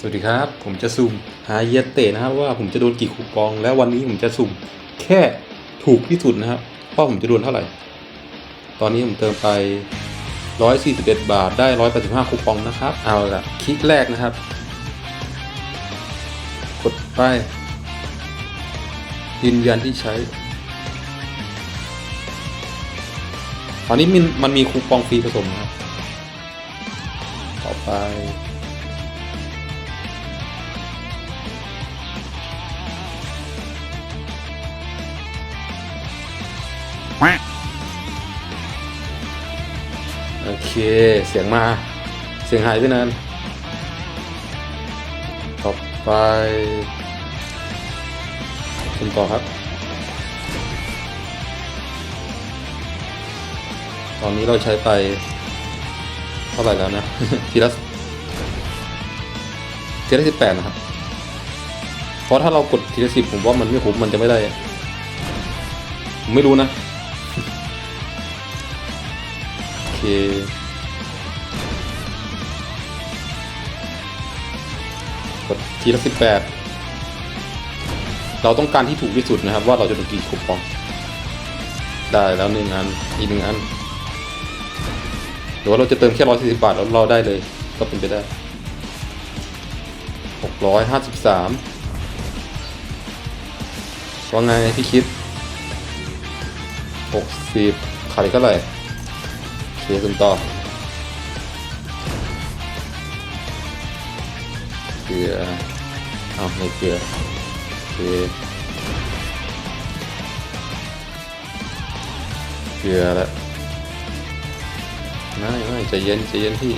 สวัสดีครับ ผมจะสุ่มหาเยเตะนะครับว่าผมจะโดนกี่คูปอง แล้ววันนี้ผมจะสุ่มแค่ถูกที่สุดนะครับว่าผมจะโดนเท่าไหร่ ตอนนี้ผมเติมไป 141 บาทได้ 185 คูปองนะครับ เอาละคลิกแรกนะครับ กดไปยืนยันที่ใช้ ตอนนี้มันมันมีคูปองฟรีผสมนะครับ ต่อไป เคเสียงมา เสียงหายไปนาน ต่อไปคุณต่อครับ ตอนนี้เราใช้ไป เท่าไหร่แล้วนะ ทีละทีละสิบแปดนะครับ เพราะถ้าเรากดทีละสิบผมว่ามันไม่คุ้มมันจะไม่ได้ ผมไม่รู้นะ โอเค ทีละสิบแปดเราต้องการที่ถูกที่สุดนะครับ ว่าเราจะโดนกี่คูปอง ได้แล้วหนึ่งอันอีกหนึ่งอันหรือว่าเราจะเติมแค่ร้อยสี่สิบาทแล้วเราได้เลย ก็เป็นไปได้หกร้อยห้าสิบสามว่าไงพี่คิดหกสิบขาดอีกเท่าไหร่โอเคคุณต่อเกลื อเอาไม่เกลือโอเคเกลือล้วไม่ไม่ใจเย็นใจเย็นพี่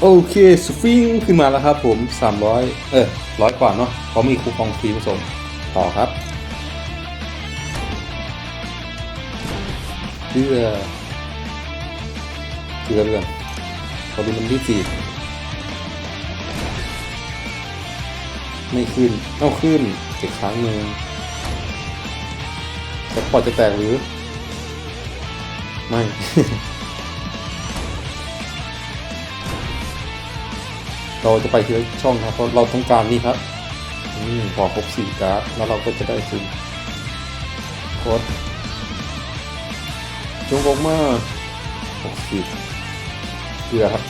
โอเคสฟิงขึ้นมาแล้วครับผม 300 เออร้อยกว่าเนาะเพราะมีคูปองฟรีผสมต่อครับเกลือเกลือเรื่องพอดีมันที่สี่ ไม่ขึ้นเอาขึ้นอีกครั้งหนึ่งจะปอดจะแตกหรือ ไม่ เราจะไปทีละช่องครับ เพราะเราต้องการนี่ครับอืมพอครบสี่การ์ดแล้วเราก็จะได้ซึมโค้ดจงบอกมาหกสิบเกลือครับ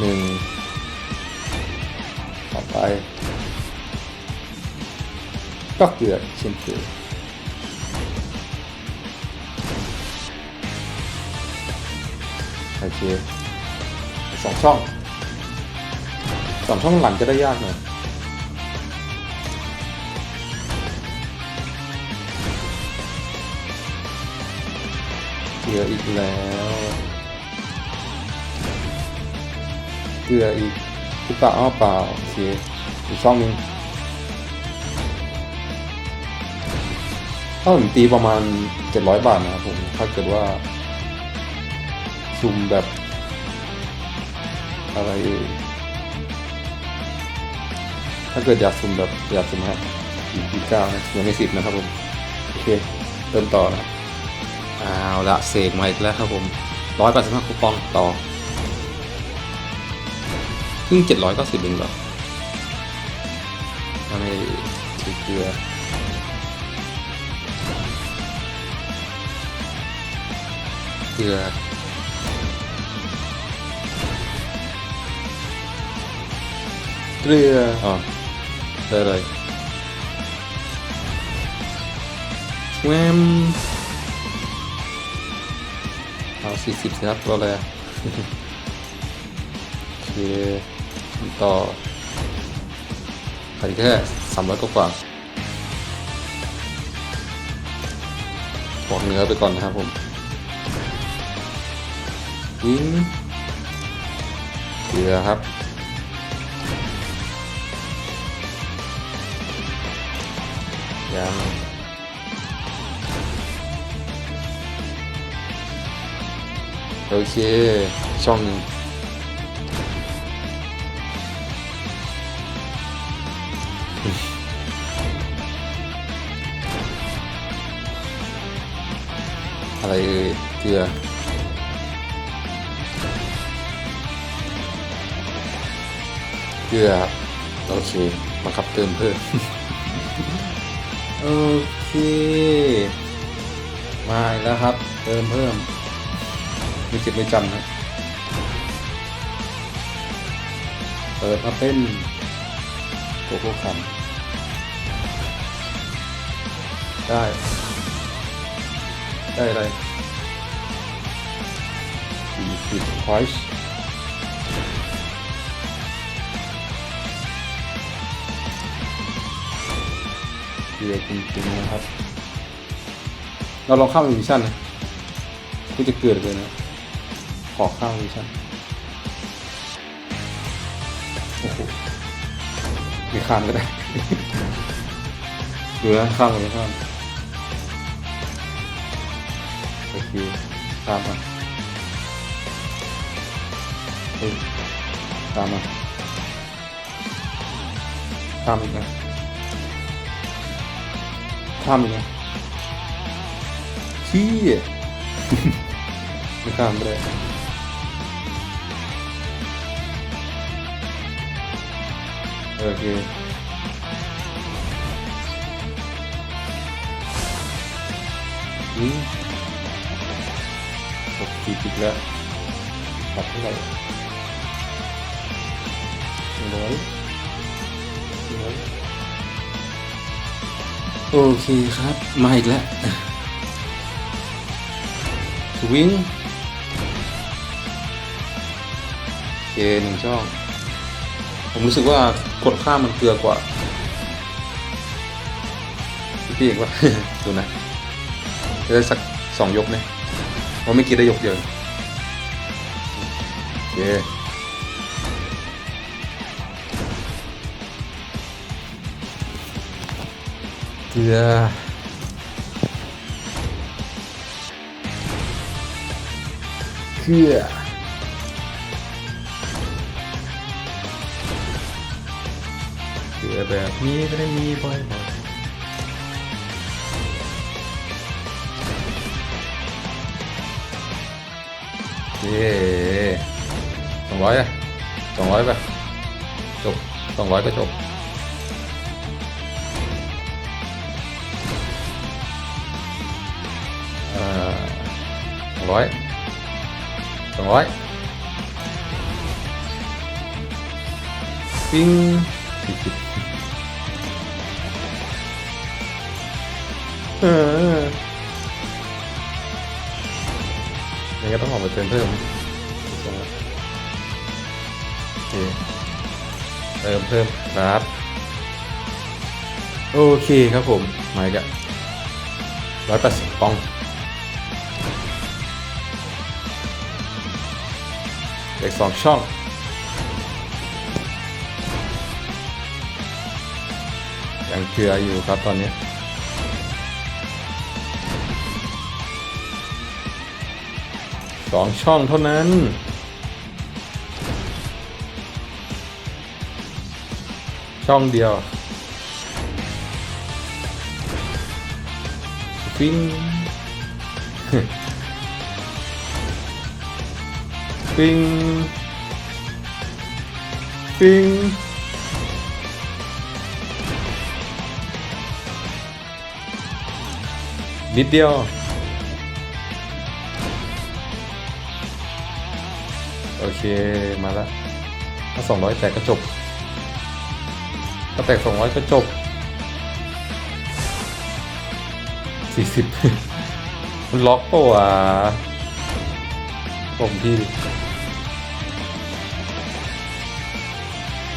หนึ่งต่อไป ก็เกลือเช่นเคยโอเคสองช่องสองช่องหลังจะได้ยากหน่อยเกลืออีกแล้ว กลืออีกหรือเปล่าอ้าวเปล่าโอเคอีกช่องหนึงถ้าผมตีประมาณ 700 บาทนะครับผมถ้าเกิดว่าซุ่มแบบ อะไรเอ่ยถ้าเกิดอยากซุ่มแบบอยากซุ่มฮะยี่เก้านะยังไม่สิบนะครับผม โอเค เริ่มต่อนะเอาละเสกมาอีกแล้วครับผมร้อยแปดสิบห้าคูปองต่อ พิ่งเจ็ดร้อยเก้าสิบเองเหรออะไรถือเกลือเกลือเกลืออ๋อได้เลยแวมเอาสี่สิบครับรอเลยโอเค ต่อขาดอีกแค่สามร้อยกว่าบอกเนื้อไปก่อนนะครับผมวิ่งเกลือครับยังโอเค ช่องหนึ่ง อะไรเอ่ยเกลือเกลือครับโอเคบังคับเติมเพิ่มโอเค มาแล้วครับ เติมเพิ่มไม่เก็บไม่จำนะเปิดมาเป็นโกโก้คันได้ ได้อะไรสี่สิบพอยต์เกลือจริงๆนะครับ เราลองข้ามมิชชั่นนะก็จะเกิดเลยนะ ขอข้ามมิชชั่นโอ้โหไม่ข้ามก็ได้ ดูนะข้ามกับไม่ข้าม โอเคข้ามมาเฮ้ยข้ามมาข้ามอีกนะข้ามอีกนะขี้ไม่ข้ามไม่ได้โอเคอืม หกขีดอีกแล้วปัดเท่าไหร่หนึ่งร้อยหนึ่งร้อยโอเคครับ มาอีกแล้วสวิงโอเคหนึ่งช่อง ผมรู้สึกว่ากดข้ามมันเกลือกว่าพี่พี่เอกว่า ดูนะจะได้สักสองยกไหม เพราะไม่อกี้ได้ยกเดียวโอเคเกือเกือเกือแบบนี้ไม่ได้มีบ่อย เย้สองร้อยอะสองร้อยไปจบสองร้อยก็จบอ่าสองร้อยสองร้อยปิ้งสี่สิบเออ ยังก็ต้องออกมาเติมเพิ่มโอเคเติมเพิ่มครับ โอเคครับผมมาอีกอะร้อยแปดสิบปองเด็กสองช่องยังเกลืออยู่ครับตอนนี้ สองช่องเท่านั้น ช่องเดียวฟิงฟิงฟิงนิดเดียว เคมาล้วถ้าสองร้อยแตกก็จบ ถ้าแตกสองร้อยก็จบสี่สิบมันล็อกปะวะผมที่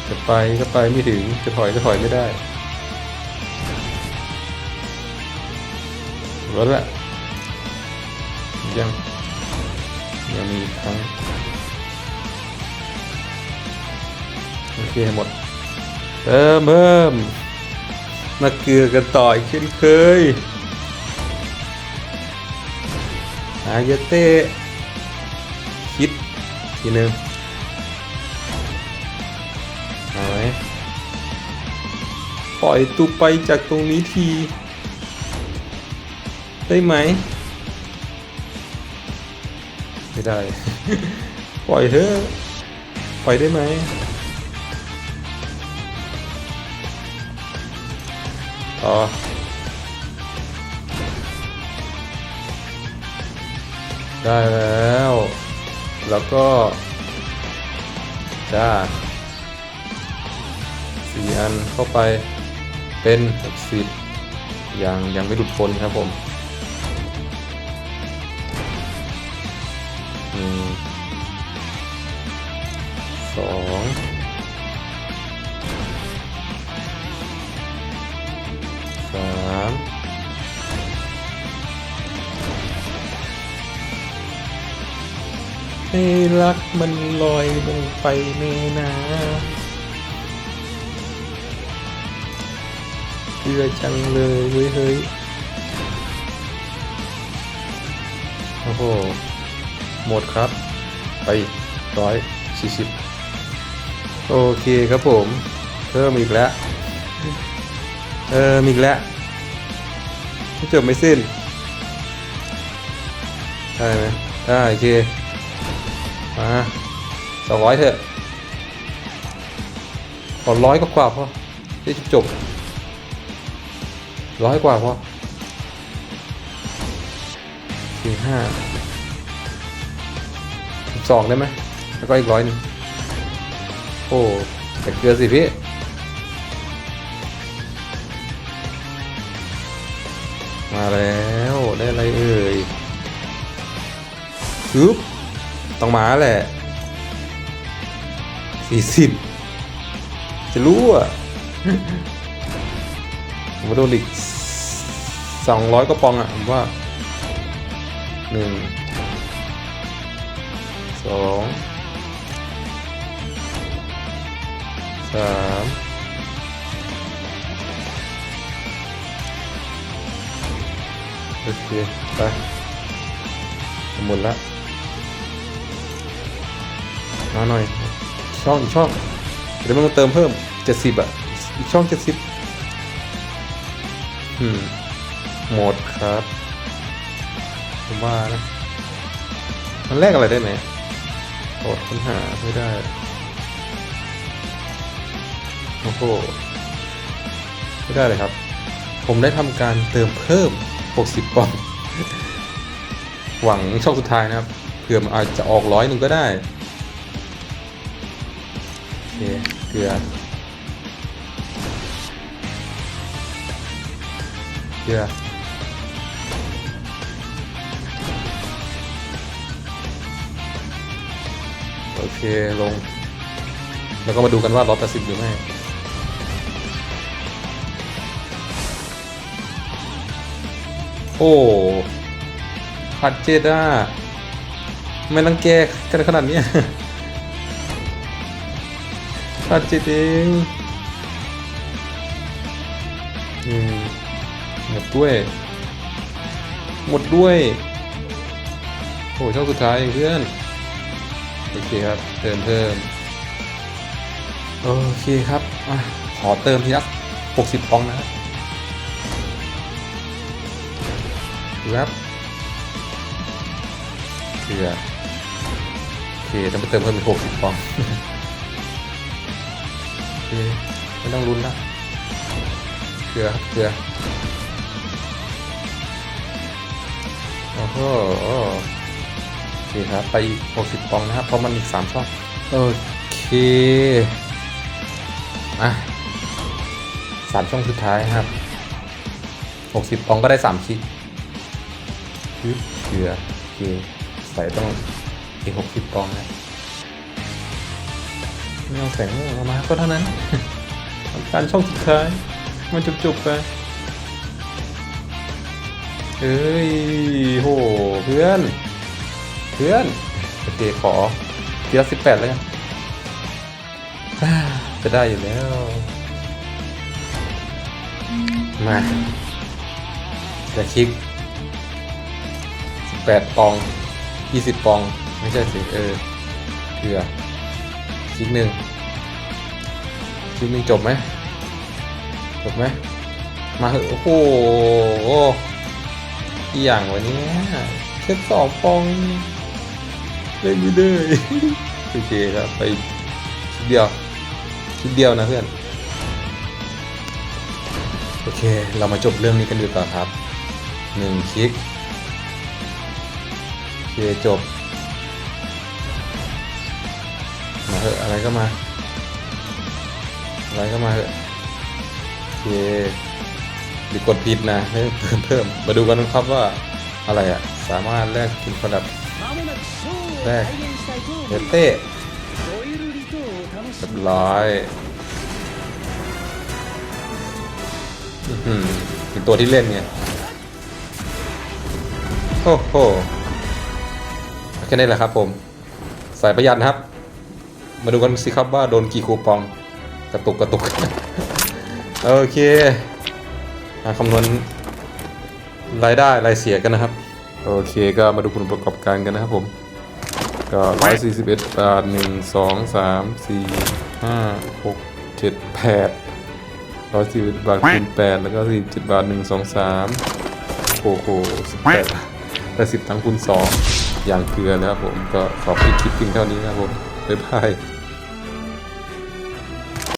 จะไปก็ไปไม่ถึงจะถอยก็ถอยไม่ได้รถละยังยังมีอีกครั้ง โอเคหมดเติมเพิ่มมาเกลือกันต่ออีกเช่นเคยอายเต้คิดทีหนึ่งเอาไหมปล่อยตูไปจากตรงนี้ที ได้ไหม ไม่ได้ ปล่อยเถอะ ปล่อยได้ไหม อ๋อได้แล้ว แล้วก็จ้าสี่อันเข้าไปเป็นหกสิบยังยังไม่หลุดพ้นครับผม ให้รักมันลอยลงไปในน้ำเพื่อจังเลยเว้ยเฮ้ย โอ้โห หมดครับ ไปร้อยสี่สิบโอเคครับผม เพิ่มอีกแล้ว เออมีอีกแล้วไม่จบไม่สิ้น ได้ไหมได้โอเค มาสองร้อยเถอะขอร้อยกว่าพอได้จบร้อยกว่าพอสี่ห้าสิบสองได้ไหมแล้วก็อีกร้อยหนึงโอ้แต่เกลือสิพี่มาแล้ว ได้อะไรเอ่ยปึ๊บ ต้องมาแหละสี่สิบจะรู้อะผมว่าโดนอีกสองร้อยกระปองอะผมว่าหนึ่งสองสามโอเคไปหมดละ มาหน่อย ช่องอีกช่อง เดี๋ยวมันเติมเพิ่มเจ็ดสิบอะ อีกช่องเจ็ดสิบอืม หมดครับ ผมว่านะ มันแลกอะไรได้ไหมโอดค้นหาไม่ได้ โอ้โห ไม่ได้เลยครับ ผมได้ทำการเติมเพิ่ม 60ปอง หวังช่องสุดท้ายนะครับ เผื่อมันอาจจะออกร้อยหนึ่งก็ได้ เคเกลือ เกลือ โอเค ลง แล้วก็มาดูกันว่าร้อยแปดสิบหรือไม่โอ้พัดเจด้าไม่ต้องแก้กันขนาดนี้ ยพัดเจดเองหมดด้วย หมดด้วย โอ้ช่องสุดท้ายเพื่อน โอเคครับ เติมเพิ่ม โอเคครับอะขอเติมทีละหกสิบปองนะครับครับเกลือโอเคต้องไปเติมเพิ่มอีกหกสิบปอง ไม่ต้องลุ้นนะเกลือครับเกลือโอ้โหโอเคครับ ไป60ปองนะครับเพราะมันอีก3ช่องโอเคอะสามช่องสุดท้ายครับ60ปองก็ได้3คิกปึ๊บเกลือโอเคใส่ต้องอีก60ปองนะ ไม่เอาแสงออกมาก็เท่านั้นการช่องสุดท้าย มันจบๆไปเฮ้ยโหเพื่อน เพื่อน โอเค ขอเทีละสิบแปดแล้วกันจะได้อยู่แล้ว มาจะคลิกสิบแปดปองยี่สิบปอง ไม่ใช่สิ เออเผื่อ คลิกหนึ่งคลิกหนึ่งจบไหมจบไหมมาเหอะโอ้โหอีกอย่างวันนี้แค่สองปองเล่นไม่ได้โอเคครับไปคลิปเดียวคลิปเดียวนะเพื่อนโอเค เรามาจบเรื่องนี้กันดีกว่าครับหนึ่งคลิกโอเคจบ เหอะอะไรก็มา อะไรก็มาเหอะเคหรืกดผิดนะเพิ่มเพิ่มมาดูกันครับว่าอะไรอะสามารถแลกกินประดับแรกเดเต้เรียบร้อยเป็นตัวที่เล่นไงโอ้โหแค่นี้แหละครับผมใส่ยประหยัดครับ มาดูกันสิครับว่าโดนกี่คูปอง กระตุกกระตุก โอเคมาคำนวณรายได้รายเสียกันนะครับ โอเคก็มาดูผลประกอบการกันนะครับผม ก็ร้อยสี่สิบเอ็ดบาทหนึ่งสองสามสี่ห้าหกเจ็ดแปดร้อยสี่สิบบาทคูณแปดแล้วก็สี่เจ็ดบาทหนึ่งสองสามโอ้โหสิบแปดแต่สิบทั้งคูณสองอย่างเกลือนะครับผมก็ขอปิดคลิปเพียงเท่านี้นะครับผมบ๊ายบาย